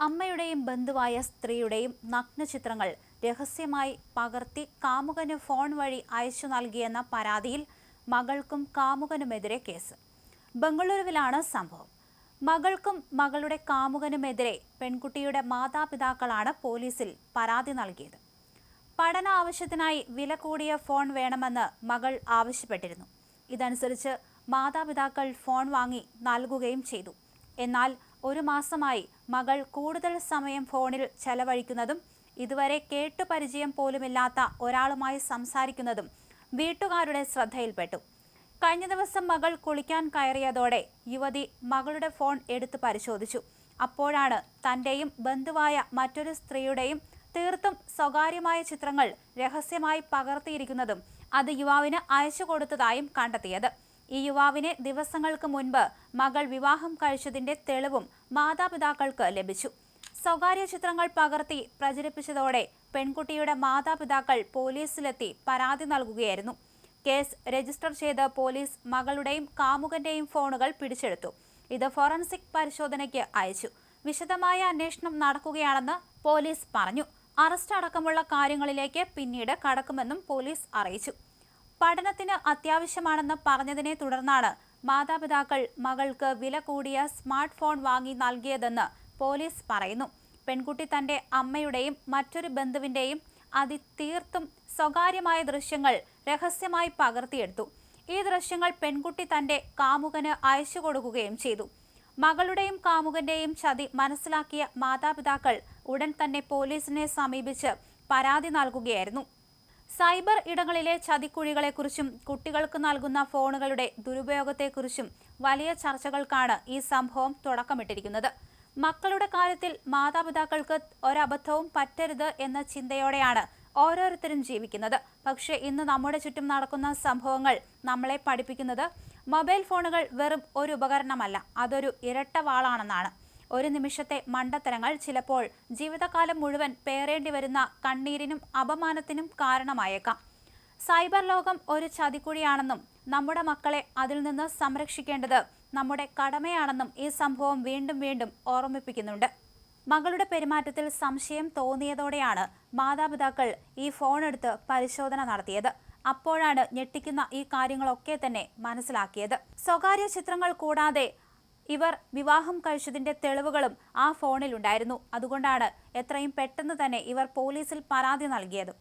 അമ്മയുടെയും ബന്ധുവായ സ്ത്രീയുടെയും നഗ്നചിത്രങ്ങൾ രഹസ്യമായി പകർത്തി കാമുകന് ഫോൺ വഴി അയച്ചു നൽകിയെന്ന പരാതിയിൽ മകൾക്കും കാമുകനുമെതിരെ കേസ്. ബംഗളൂരുവിലാണ് സംഭവം. മകൾക്കും മകളുടെ കാമുകനുമെതിരെ പെൺകുട്ടിയുടെ മാതാപിതാക്കളാണ് പോലീസിൽ പരാതി നൽകിയത്. പഠന ആവശ്യത്തിനായി വില കൂടിയ ഫോൺ വേണമെന്ന് മകൾ ആവശ്യപ്പെട്ടിരുന്നു. ഇതനുസരിച്ച് മാതാപിതാക്കൾ ഫോൺ വാങ്ങി നൽകുകയും ചെയ്തു. എന്നാൽ ഒരു മാസമായി മകൾ കൂടുതൽ സമയം ഫോണിൽ ചെലവഴിക്കുന്നതും ഇതുവരെ കേട്ടുപരിചയം പോലുമില്ലാത്ത ഒരാളുമായി സംസാരിക്കുന്നതും വീട്ടുകാരുടെ ശ്രദ്ധയിൽപ്പെട്ടു. കഴിഞ്ഞ ദിവസം മകൾ കുളിക്കാൻ കയറിയതോടെ യുവതി മകളുടെ ഫോൺ എടുത്ത് പരിശോധിച്ചു. അപ്പോഴാണ് തന്റെയും ബന്ധുവായ മറ്റൊരു സ്ത്രീയുടെയും തീർത്തും സ്വകാര്യമായ ചിത്രങ്ങൾ രഹസ്യമായി പകർത്തിയിരിക്കുന്നതും അത് യുവാവിന് അയച്ചു കൊടുത്തതായും കണ്ടെത്തിയത്. ഈ യുവാവിനെ ദിവസങ്ങൾക്ക് മുൻപ് മകൾ വിവാഹം കഴിച്ചതിന്റെ തെളിവും മാതാപിതാക്കൾക്ക് ലഭിച്ചു. സ്വകാര്യ ചിത്രങ്ങൾ പകർത്തി പ്രചരിപ്പിച്ചതോടെ പെൺകുട്ടിയുടെ മാതാപിതാക്കൾ പോലീസിലെത്തി പരാതി നൽകുകയായിരുന്നു. കേസ് രജിസ്റ്റർ ചെയ്ത് പോലീസ് മകളുടെയും കാമുകന്റെയും ഫോണുകൾ പിടിച്ചെടുത്തു. ഇത് ഫോറൻസിക് പരിശോധനയ്ക്ക് അയച്ചു. വിശദമായ അന്വേഷണം നടക്കുകയാണെന്ന് പോലീസ് പറഞ്ഞു. അറസ്റ്റ് അടക്കമുള്ള കാര്യങ്ങളിലേക്ക് പിന്നീട് കടക്കുമെന്നും പോലീസ് അറിയിച്ചു. പഠനത്തിന് അത്യാവശ്യമാണെന്ന് പറഞ്ഞതിനെ തുടർന്നാണ് മാതാപിതാക്കൾ മകൾക്ക് വില കൂടിയ സ്മാർട്ട് ഫോൺ വാങ്ങി നൽകിയതെന്ന് പോലീസ് പറയുന്നു. പെൺകുട്ടി തന്റെ അമ്മയുടെയും മറ്റൊരു ബന്ധുവിന്റെയും അതി തീർത്തും സ്വകാര്യമായ ദൃശ്യങ്ങൾ രഹസ്യമായി പകർത്തിയെടുത്തു. ഈ ദൃശ്യങ്ങൾ പെൺകുട്ടി തന്റെ കാമുകന് അയച്ചു കൊടുക്കുകയും ചെയ്തു. മകളുടെയും കാമുകന്റെയും ചതി മനസ്സിലാക്കിയ മാതാപിതാക്കൾ ഉടൻ തന്നെ പോലീസിനെ സമീപിച്ച് പരാതി നൽകുകയായിരുന്നു. സൈബർ ഇടങ്ങളിലെ ചതിക്കുഴികളെക്കുറിച്ചും കുട്ടികൾക്ക് നൽകുന്ന ഫോണുകളുടെ ദുരുപയോഗത്തെക്കുറിച്ചും വലിയ ചർച്ചകൾക്കാണ് ഈ സംഭവം തുടക്കമിട്ടിരിക്കുന്നത്. മക്കളുടെ കാര്യത്തിൽ മാതാപിതാക്കൾക്ക് ഒരബദ്ധവും പറ്റരുത് എന്ന ചിന്തയോടെയാണ് ഓരോരുത്തരും ജീവിക്കുന്നത്. പക്ഷേ ഇന്ന് നമ്മുടെ ചുറ്റും നടക്കുന്ന സംഭവങ്ങൾ നമ്മളെ പഠിപ്പിക്കുന്നത് മൊബൈൽ ഫോണുകൾ വെറും ഒരു ഉപകരണമല്ല അതൊരു ഇരട്ടവാളാണെന്നാണ് ഒരു നിമിഷത്തെ മണ്ടത്തരങ്ങൾ ചിലപ്പോൾ ജീവിതകാലം മുഴുവൻ പേറേണ്ടി വരുന്ന കണ്ണീരിനും അപമാനത്തിനും കാരണമായേക്കാം. സൈബർ ലോകം ഒരു ചതിക്കുഴിയാണെന്നും നമ്മുടെ മക്കളെ അതിൽ നിന്ന് സംരക്ഷിക്കേണ്ടത് നമ്മുടെ കടമയാണെന്നും ഈ സംഭവം വീണ്ടും വീണ്ടും ഓർമ്മിപ്പിക്കുന്നുണ്ട്. മകളുടെ പെരുമാറ്റത്തിൽ സംശയം തോന്നിയതോടെയാണ് മാതാപിതാക്കൾ ഈ ഫോണെടുത്ത് പരിശോധന നടത്തിയത്. അപ്പോഴാണ് ഞെട്ടിക്കുന്ന ഈ കാര്യങ്ങളൊക്കെ തന്നെ മനസ്സിലാക്കിയത്. സ്വകാര്യ ചിത്രങ്ങൾ കൂടാതെ ഇവർ വിവാഹം കഴിച്ചതിന്റെ തെളിവുകളും ആ ഫോണിലുണ്ടായിരുന്നു. അതുകൊണ്ടാണ് എത്രയും പെട്ടെന്ന് തന്നെ ഇവർ പോലീസിൽ പരാതി നൽകിയത്.